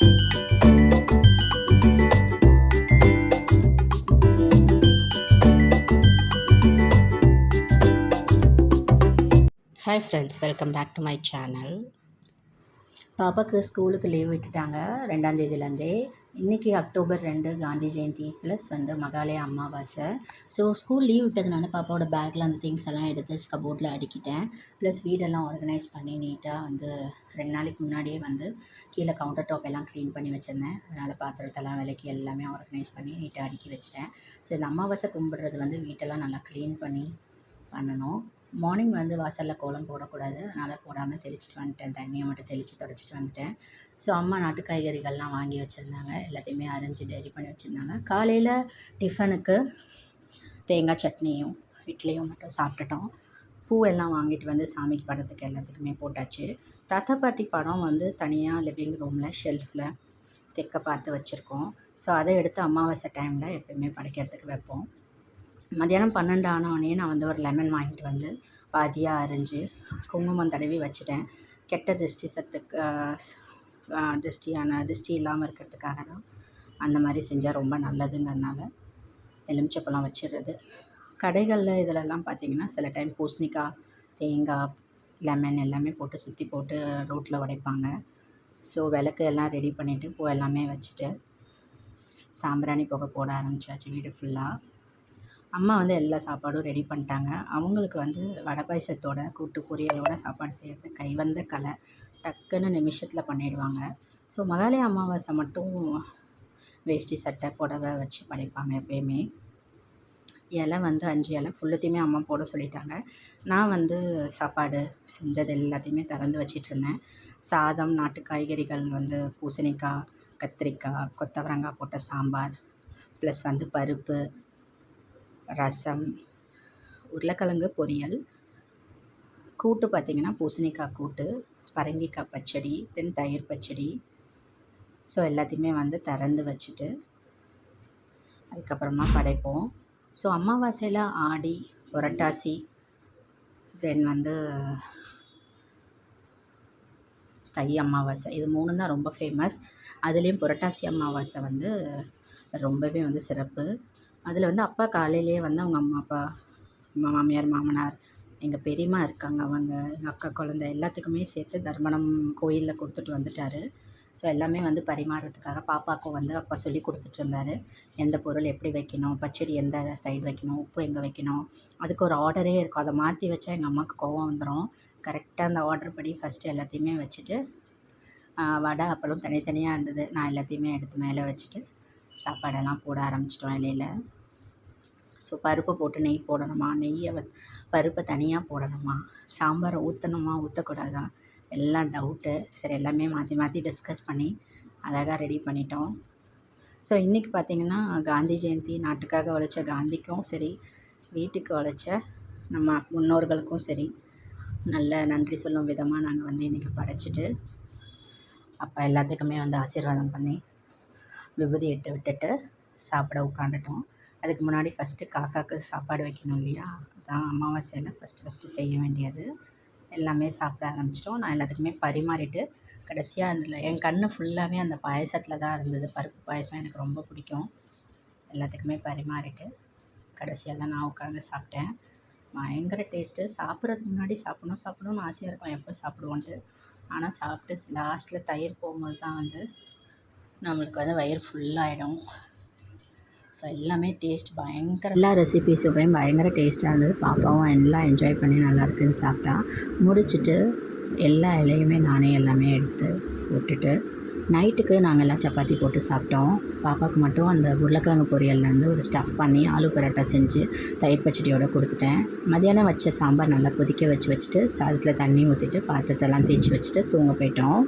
Hi friends welcome back to my channel பாப்பாவுக்கு ஸ்கூலுக்கு leave விட்டுட்டாங்க ரெண்டாம் தேதியிலேருந்தே. இன்றைக்கி அக்டோபர் ரெண்டு காந்தி ஜெயந்தி ப்ளஸ் வந்து மகாலய அமாவாசை. ஸோ ஸ்கூல் லீவ் விட்டதுனால பாப்பாவோட பேக்கில் அந்த திங்ஸ் எல்லாம் எடுத்து கபோர்டில் அடுக்கிட்டேன். ப்ளஸ் வீடெல்லாம் ஆர்கனைஸ் பண்ணி நீட்டாக வந்து ரெண்டு நாளைக்கு முன்னாடியே வந்து கீழே கவுண்டர் டாப் எல்லாம் க்ளீன் பண்ணி வச்சுருந்தேன். அதனால் பாத்திரத்தெல்லாம் விலைக்கு எல்லாமே ஆர்கனைஸ் பண்ணி நீட்டாக அடுக்கி வச்சுட்டேன். ஸோ இந்த அமாவாசை கும்பிட்றது வந்து வீட்டெல்லாம் நல்லா க்ளீன் பண்ணி பண்ணணும். மார்னிங் வந்து வாசலில் கோலம் போடக்கூடாது. அதனால் போடாமல் தெளிச்சிட்டு வந்துட்டேன். தண்ணியை மட்டும் தெளித்து தொடச்சிட்டு வந்துட்டேன். ஸோ அம்மா நாட்டு காய்கறிகள்லாம் வாங்கி வச்சுருந்தாங்க. எல்லாத்தையுமே அரைஞ்சி ரெடி பண்ணி வச்சுருந்தாங்க. காலையில் டிஃபனுக்கு தேங்காய் சட்னியும் இட்லியும் மட்டும் சாப்பிட்டுட்டோம். பூவெல்லாம் வாங்கிட்டு வந்து சாமிக்கு படத்துக்கு எல்லாத்துக்குமே போட்டாச்சு. தாத்தா பாட்டி படம் வந்து தனியாக லிவிங் ரூமில் ஷெல்ஃபில் தெக்க பார்த்து வச்சுருக்கோம். ஸோ அதை எடுத்து அமாவாசை டைமில் எப்பயுமே படைக்கிறதுக்கு வைப்போம். மத்தியானம் பன்னெண்டு ஆனவொடனே நான் வந்து ஒரு லெமன் வாங்கிட்டு வந்து பாதியாக அரிஞ்சு குங்குமம் தடவி வச்சுட்டேன். கெட்ட திருஷ்டி சத்துக்கு திருஷ்டியான திருஷ்டி இல்லாமல் இருக்கிறதுக்காக தான் அந்த மாதிரி செஞ்சால் ரொம்ப நல்லதுங்கிறனால எலுமிச்சப்பழம் வச்சிடுறது. கடைகளில் இதிலெல்லாம் பார்த்திங்கன்னா சில டைம் பூசணிக்காய் தேங்காய் லெமன் எல்லாமே போட்டு சுற்றி போட்டு ரோட்டில் உடைப்பாங்க. ஸோ விளக்கு எல்லாம் ரெடி பண்ணிவிட்டு பூ எல்லாமே வச்சுட்டு சாம்பிராணி புகை போட ஆரம்பிச்சாச்சு வீடு ஃபுல்லாக அம்மா வந்து எல்லா சாப்பாடும் ரெடி பண்ணிட்டாங்க. அவங்களுக்கு வந்து வடை பாயசத்தோட கூட்டு பொரியலோட சாப்பாடு செய்கிறது கைவந்த கலை டக்குன்னு நிமிஷத்தில் பண்ணிடுவாங்க. ஸோ மகாலய அமாவாசை மட்டும் வேஷ்டி சட்டை புடவை வச்சு படைப்பாங்க எப்பயுமே. இலை வந்து அஞ்சு இலை ஃபுல்லுத்தையுமே அம்மா போட சொல்லிட்டாங்க. நான் வந்து சாப்பாடு செஞ்சது எல்லாத்தையுமே திறந்து வச்சிட்ருந்தேன். சாதம் நாட்டு காய்கறிகள் வந்து பூசணிக்காய் கத்திரிக்காய் கொத்தவரங்காய் போட்ட சாம்பார் ப்ளஸ் வந்து பருப்பு ரசம் உருளைக்கிழங்கு பொரியல் கூட்டு பார்த்திங்கன்னா பூசணிக்காய் கூட்டு பரங்கிக்காய் பச்சடி தென் தயிர் பச்சடி. ஸோ எல்லாத்தையுமே வந்து திறந்து வச்சுட்டு அதுக்கப்புறமா படைப்போம். ஸோ அமாவாசையில் ஆடி புரட்டாசி தென் வந்து தை அமாவாசை. இது மூணு தான் ரொம்ப ஃபேமஸ் அதுலேயும் புரட்டாசி அமாவாசை வந்து ரொம்பவே வந்து சிறப்பு. அதில் வந்து அப்பா காலையிலேயே வந்து அவங்க அம்மா அப்பா மாமியார் மாமனார் எங்கள் பெரியம்மா இருக்காங்க அவங்க எங்கள் அக்கா குழந்த எல்லாத்துக்குமே சேர்த்து தர்மணம் கோயிலில் கொடுத்துட்டு வந்துட்டார். ஸோ எல்லாமே வந்து பரிமாறுறதுக்காக பாப்பாவுக்கும் வந்து அப்பா சொல்லி கொடுத்துட்டு இருந்தார். எந்த பொருள் எப்படி வைக்கணும் பச்சடி எந்த சைடு வைக்கணும் உப்பு எங்கே வைக்கணும் அதுக்கு ஒரு ஆர்டரே இருக்கும். அதை மாற்றி வச்சா எங்கள் அம்மாவுக்கு கோவம் வந்துடும் கரெக்டாக அந்த ஆர்டர் படி ஃபஸ்ட்டு எல்லாத்தையுமே வச்சுட்டு வடை அப்பளம் தனித்தனியாக இருந்தது. நான் எல்லாத்தையுமே எடுத்து மேலே வச்சுட்டு சாப்பாடெல்லாம் போட ஆரம்பிச்சிட்டோம் இலையில். ஸோ பருப்பை போட்டு நெய் போடணுமா? நெய்யை வ பருப்பை தனியாக போடணுமா? சாம்பாரை ஊற்றணுமா ஊற்றக்கூடாதா எல்லாம் டவுட்டு சரி எல்லாமே மாற்றி மாற்றி டிஸ்கஸ் பண்ணி அழகாக ரெடி பண்ணிட்டோம். ஸோ இன்றைக்கி பார்த்திங்கன்னா காந்தி ஜெயந்தி நாட்டுக்காக உழைச்ச காந்திக்கும் சரி வீட்டுக்கு உழைச்ச நம்ம முன்னோர்களுக்கும் சரி நல்ல நன்றி சொல்லும் விதமாக நாங்கள் வந்து இன்றைக்கி படைச்சிட்டு அப்போ எல்லாத்துக்குமே வந்து ஆசீர்வாதம் பண்ணி விபூதி இட்டு விட்டுட்டு சாப்பிட உட்காந்துட்டோம் அதுக்கு முன்னாடி ஃபஸ்ட்டு காக்காவுக்கு சாப்பாடு வைக்கணும் இல்லையா? அதுதான் அமாவாசையில் ஃபஸ்ட்டு ஃபஸ்ட்டு செய்ய வேண்டியது. எல்லாமே சாப்பிட ஆரம்பிச்சிட்டோம். நான் எல்லாத்துக்குமே பரிமாறிட்டு கடைசியாக அதில் என் கண் ஃபுல்லாகவே அந்த பாயசத்தில் தான் இருந்தது. பருப்பு பாயசம் எனக்கு ரொம்ப பிடிக்கும். எல்லாத்துக்குமே பரிமாறிட்டு கடைசியாக தான் நான் உட்காந்து சாப்பிட்டேன். பயங்கர டேஸ்ட்டு சாப்பிட்றதுக்கு முன்னாடி சாப்பிட்ணும் சாப்பிடணும்னு ஆசையாக இருக்கும். எப்போ சாப்பிடுவோன்ட்டு. ஆனால் சாப்பிட்டு லாஸ்ட்டில் தயிர் போகும்போது தான் வந்து நம்மளுக்கு வந்து வயிறு ஃபுல்லாகிடும் ஸோ எல்லாமே டேஸ்ட் பயங்கர எல்லா ரெசிபீஸுமே பயங்கர டேஸ்ட்டாக இருந்தது. பாப்பாவும் எல்லாம் என்ஜாய் பண்ணி நல்லா இருக்குன்னு சாப்பிட்டா. முடிச்சுட்டு எல்லா இலையுமே நானே எல்லாமே எடுத்து போட்டுட்டு நைட்டுக்கு நாங்கள் எல்லாம் சப்பாத்தி போட்டு சாப்பிட்டோம். பாப்பாவுக்கு மட்டும் அந்த உருளைக்கிழங்கு பொரியல்லேருந்து ஒரு ஸ்டஃப் பண்ணி ஆலு பரோட்டா செஞ்சு தயிர் பச்சடியோடு கொடுத்துட்டேன். மதியானம் வச்ச சாம்பார் நல்லா கொதிக்க வச்சு வச்சுட்டு சாதத்தில் தண்ணி ஊற்றிட்டு பாத்திரத்தெல்லாம் தேய்ச்சி வச்சுட்டு தூங்க போயிட்டோம்.